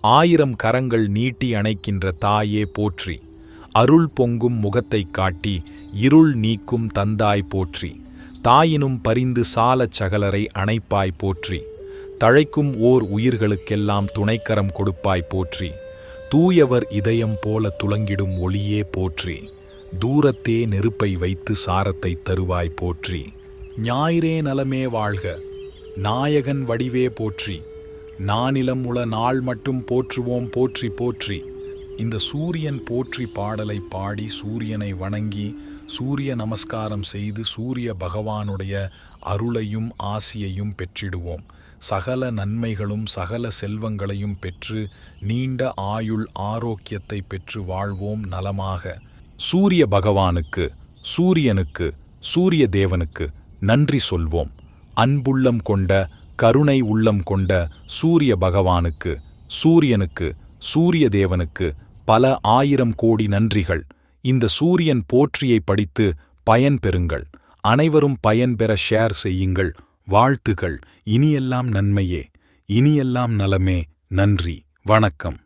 ஆயிரம் கரங்கள் நீட்டி அணைக்கின்ற தாயே போற்றி. அருள் பொங்கும் முகத்தைக் காட்டி இருள் நீக்கும் தந்தாய் போற்றி. தாயினும் பரிந்து சாலச் சகலரை அணைப்பாய் போற்றி. தழைக்கும் ஓர் உயிர்களுக்கெல்லாம் துணைக்கரம் கொடுப்பாய் போற்றி. தூயவர் இதயம் போல துலங்கிடும் ஒளியே போற்றி. தூரத்தே நெருப்பை வைத்து சாரத்தை தருவாய் போற்றி. ஞாயிறே நலமே வாழ்க. நாயகன் வடிவே போற்றி. நானிலம் உள நாள் மட்டும் போற்றுவோம் போற்றி போற்றி. இந்த சூரியன் போற்றி பாடலை பாடி சூரியனை வணங்கி சூரிய நமஸ்காரம் செய்து சூரிய பகவானுடைய அருளையும் ஆசியையும் பெற்றிடுவோம். சகல நன்மைகளும் சகல செல்வங்களையும் பெற்று நீண்ட ஆயுள் ஆரோக்கியத்தை பெற்று வாழ்வோம் நலமாக. சூரிய பகவானுக்கு சூரியனுக்கு சூரிய தேவனுக்கு நன்றி சொல்வோம். அன்புள்ளம் கொண்ட கருணை உள்ளம் கொண்ட சூரிய பகவானுக்கு சூரியனுக்கு சூரிய தேவனுக்கு பல ஆயிரம் கோடி நன்றிகள். இந்த சூரியன் போற்றியை படித்து பயன் பெறுங்கள். அனைவரும் பயன் பெற ஷேர் செய்யுங்கள். வாழ்த்துகள். இனியெல்லாம் நன்மையே. இனியெல்லாம் நலமே. நன்றி. வணக்கம்.